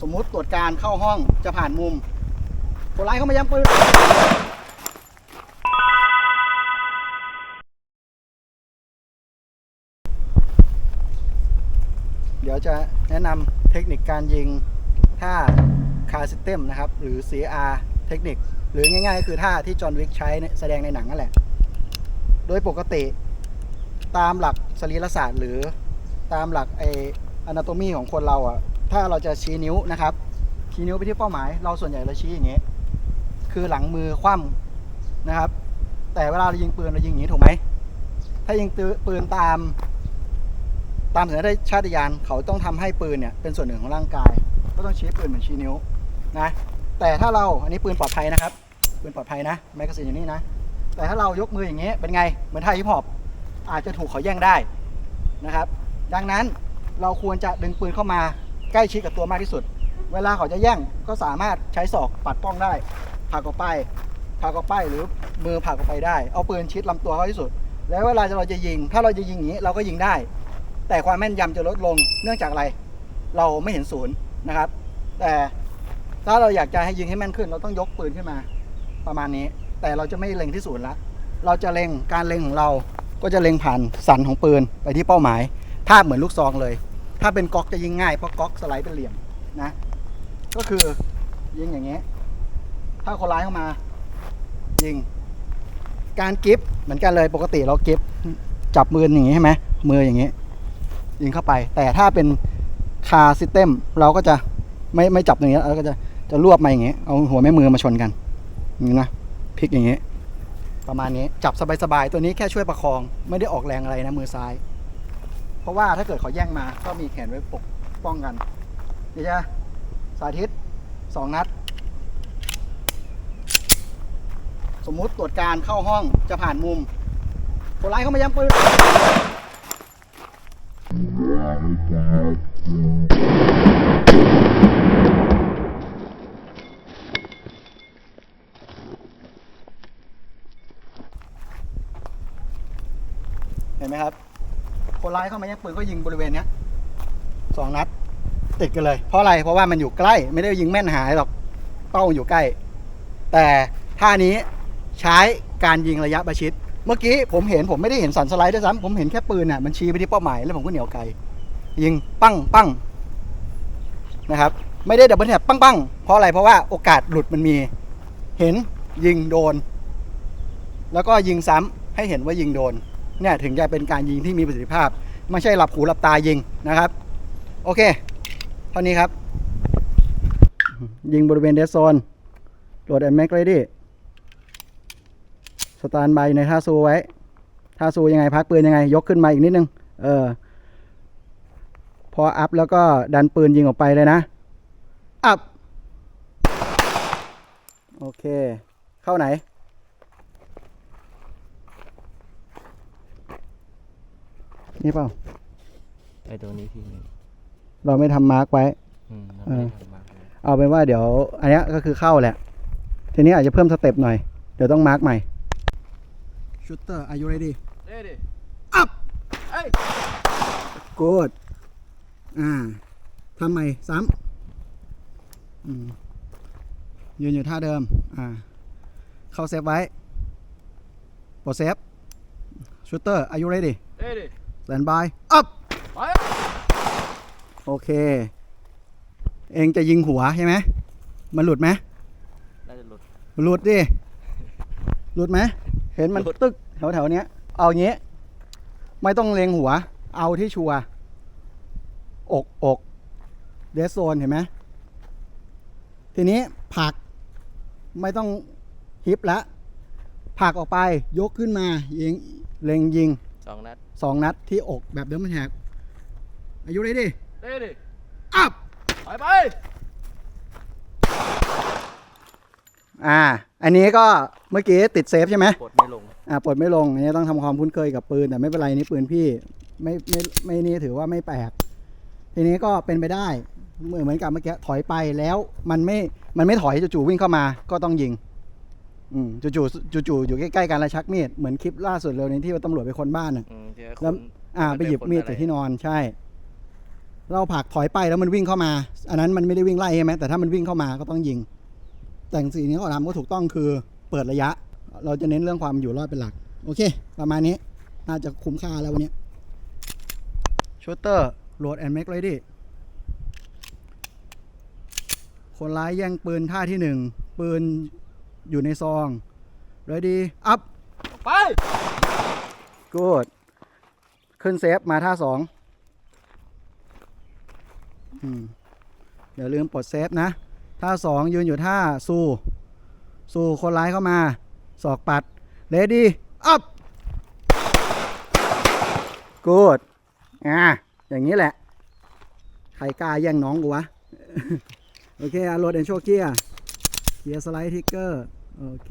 สมมุติตรวจการเข้าห้องจะผ่านมุมคนร้ายเข้ามายังปืนเดี๋ยวจะแนะนำเทคนิคการยิงท่าคา r ิ y เต็มนะครับ หรือ CR เทคนิค หรือง่ายๆก็คือท่าที่จอห์นวิกใช้แสดงในหนังนั่นแหละ โดยปกติตามหลักสรีรศาสตร์หรือตามหลักไออนาโตมีของคนเราอะ ถ้าเราจะชี้นิ้วนะครับ ชี้นิ้วไปที่เป้าหมาย เราส่วนใหญ่เราชี้อย่างนี้คือหลังมือคว่ำนะครับ แต่เวลาเรายิงปืนเรายิงอย่างนี้ถูกไหม ถ้ายิงปืนตาม ตามสัญชาตชาติญาณเขาต้องทำให้ปืนเนี่ยเป็นส่วนหนึ่งของร่างกาย ก็ต้องชี้ปืนเหมือนชี้นิ้วนะ แต่ถ้าเราอันนี้ปืนปลอดภัยนะครับ ปืนปลอดภัยนะแมกกาซีนอยู่นี่นะ แต่ถ้าเรายกมืออย่างนี้เป็นไง เหมือนท่าฮิปฮอปอาจจะถูกเขาแย่งได้นะครับ ดังนั้นเราควรจะดึงปืนเข้ามา ใกล้ชิดกับตัวมากที่สุด เวลาเขาจะแย่งก็สามารถใช้ศอกปัดป้องได้ผลักออกไปผลักออกไปหรือมือผลักออกไปได้ เอาปืนชิดลำตัวเขาที่สุด แล้วเวลาเราจะยิง ถ้าเราจะยิงอย่างนี้เราก็ยิงได้ แต่ความแม่นยำจะลดลงเนื่องจากอะไร เราไม่เห็นศูนย์นะครับ แต่ถ้าเราอยากจะให้ยิงให้แม่นขึ้น เราต้องยกปืนขึ้นมาประมาณนี้ แต่เราจะไม่เล็งที่ศูนย์ละเราจะเล็งการเล็งของเราก็จะเล็งผ่านสันของปืนไปที่เป้าหมายภาพเหมือนลูกซองเลย ถ้าเป็นก๊อกจะยิงง่ายเพราะก๊อกสไลด์เป็นเหลี่ยมนะ ก็คือยิงอย่างนี้ยถ้าคนร้ายเข้ามา ยิง การกิฟเหมือนกันเลยปกติเรากิฟจับมืออย่างนี้ใช่ไหมมืออย่างนี้ ยิงเข้าไป แต่ถ้าเป็นคาซิสเต็มเราก็จะไม่ไม่จับอย่างนี้เราก็จะจะรวบมาอย่างนี้เอาหัวแม่มือมาชนกันอย่างนี้นะพลิกอย่างนี้ประมาณนี้จับสบายๆตัวนี้แค่ช่วยประคอง ไม่ได้ออกแรงอะไรนะมือซ้าย เพราะว่าถ้าเกิดเขาแย่งมาก็มีแขนไว้ปกป้องกันเดี๋ยวจะสาธิตสองนัด สมมุติตรวจการเข้าห้องจะผ่านมุมคนร้ายเข้ามายังปืนเห็นไหมครับ คนร้ายเข้ามาแย่งปืนก็ยิงบริเวณเนี้ยสองนัด ติดกันเลย เพราะอะไรเพราะว่ามันอยู่ใกล้ไม่ได้ยิงแม่นหายหรอกเป้าอยู่ใกล้ แต่ท่านี้ใช้การยิงระยะประชิด เมื่อกี้ผมเห็นผมไม่ได้เห็นสันสไลด์ด้วยซ้ำผมเห็นแค่ปืนน่ะมันชี้ไปที่เป้าหมายแล้วผมก็เหนียวไกลยิงปั้งปั้งนะครับไม่ได้ดับเบิลแท็บปั้งปั้งเพราะอะไรเพราะว่าโอกาสหลุดมันมี เห็นยิงโดน แล้วก็ยิงซ้ำให้เห็นว่ายิงโดน เนี่ยถึงจะเป็นการยิงที่มีประสิทธิภาพ ไม่ใช่หลับหูหลับตายิงนะครับ โอเค เท่านี้ครับ ยิงบริเวณเดซโซนโหลดแอนแม็กเลยดิสตาร์นบายในท่าซูไว้ท่าซูยังไงพักปืนยังไง ยกขึ้นมาอีกนิดนึง เออ พออัพแล้วก็ดันปืนยิงออกไปเลยนะ อัพ โอเค เข้าไหน นี่เปล่าไอ้ตัวนี้ทีหนึงเราไม่ทำมาร์กไว้ อืมเราเอไม่อได้ทำมาเลยเอาเป็นว่าเดี๋ยว อันเนี้ยก็คือเข้าแหละ ทีนี้อาจจะเพิ่มสเต็ปหน่อย เดี๋ยวต้องมาร์กใหม่ชูเตอร์ are you ready เอ้ยดิ up เอ้ย good อ่าทำใหม่ซ้ำอืมยืนอยู่ท่าเดิม อ่า เข้าเซฟไว้ปลดเซฟชูเตอร์ are you ready เอ้ยดิ stand by up ไปโอเค เองจะยิงหัวใช่ไหมมันหลุดไหมน่าจะหลุด หลุดดิ หลุดไหม เห็นมันหลุด ตึกแถวแถวๆเนี้ย เอางี้ ไม่ต้องเล็งหัว เอาที่ชัวร์อกอกเดสโซนเห็นไหม ทีนี้ผลักไม่ต้องฮิปละผลักออกไปยกขึ้นมายิงเล็งยิง สองนัดสองนัดที่อกแบบเดิมมันแหกอายุได้ดิเอ้ยดิอัพไปไปอ่า อันนี้ก็เมื่อกี้ติดเซฟใช่ไหมกดไม่ลงอ่าปลดไม่ลงอันนี้ต้องทำความคุ้นเคยกับปืนแต่ไม่เป็นไรนี่ปืนพี่ไม่ไม่ไม่นี่ถือว่าไม่แปลกทีนี้ก็เป็นไปได้เหมือนเหมือนกับเมื่อกี้ถอยไปแล้วมันไม่มันไม่ถอยจู่ๆวิ่งเข้ามาก็ต้องยิง อืมจู่ๆจู่ๆอยู่ใกล้ๆกันแล้วชักมีดเหมือนคลิปล่าสุดเลยนี้ที่ว่าตำรวจไปคนบ้านอะ อืมเจอคแล้วนอ่า ไปหยิบมีดอะจากไรที่นอนใช่ เราผลักถอยไปแล้วมันวิ่งเข้ามา อันนั้นมันไม่ได้วิ่งไล่ใช่ไหมแต่ถ้ามันวิ่งเข้ามาก็ต้องยิง แต่สิ่งที่เขาทำก็ถูกต้องคือเปิดระยะ เราจะเน้นเรื่องความอยู่รอดเป็นหลัก โอเค ประมาณนี้ น่าจะคุ้มค่าแล้ววันนี้ชูเตอร์โหลดแอนด์แม็กเลยดิคนร้ายแย่งปืนท่าที่หนึ่งปืน อยู่ในซองเลยดีอัพไปกูดขึ้นเซฟ มาท่าสองอืมเดี๋ยวลืมปลดเซฟนะ ท่าสองยืนอยู่ท่าสู้ สู้คนร้ายเข้ามาศอกปัดเลดี้อัพกูดอ่า อย่างนี้แหละ ใครกล้าแย่งน้องกูวะ โอเคอารถเอนโชเกีย เกียร์สไลด์ทิกเกอร์ โอเค